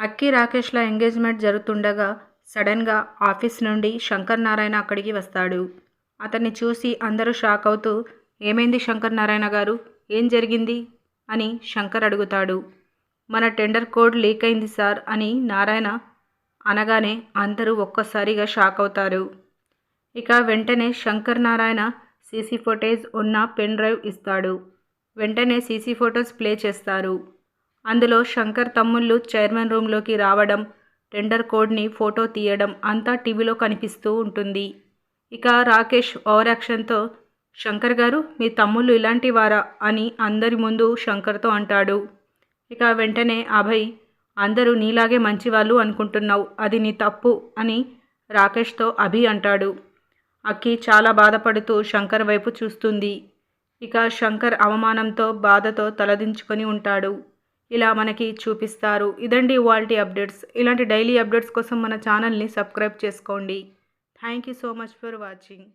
అక్కి రాకేష్ల engagement జరుగుతుండగా సడన్గా office నుండి శంకర్ నారాయణ అక్కడికి వస్తాడు. అతన్ని చూసి అందరూ షాక్ అవుతూ ఏమైంది శంకర్ నారాయణ గారు? ఏం జరిగింది? అని శంకర్ అడుగుతాడు. మన టెండర్ కోడ్ లీక్ అయింది సార్ అని నారాయణ అనగానే అందరూ ఒక్కసారిగా షాక్ అవుతారు. ఇక వెంటనే శంకర్ నారాయణ సీసీ ఫోటేజ్ ఉన్న పెన్ డ్రైవ్ ఇస్తాడు. వెంటనే సీసీ ఫోటోస్ ప్లే చేస్తారు. అందులో శంకర్ తమ్ముళ్ళు చైర్మన్ రూమ్లోకి రావడం టెండర్ కోడ్ని ఫోటో తీయడం అంతా టీవీలో కనిపిస్తూ ఉంటుంది. ఇక రాకేష్ ఓవర్ యాక్షన్తో శంకర్ గారు మీ తమ్ముళ్ళు ఇలాంటి వారా అని అందరి ముందు శంకర్తో అంటాడు. ఇక వెంటనే అభయ్ అందరూ నీలాగే మంచివాళ్ళు అనుకుంటున్నావు అది నీ తప్పు అని రాకేష్తో అభి అంటాడు. అక్కి చాలా బాధపడుతూ శంకర్ వైపు చూస్తుంది. ఇక శంకర్ అవమానంతో బాధతో తలదించుకొని ఉంటాడు. ఇలా మనకి చూపిస్తారు. ఇదండి వాల్టీ అప్డేట్స్. ఇలాంటి డైలీ అప్డేట్స్ కోసం మన ఛానల్ని సబ్స్క్రైబ్ చేసుకోండి. Thank you so much for watching.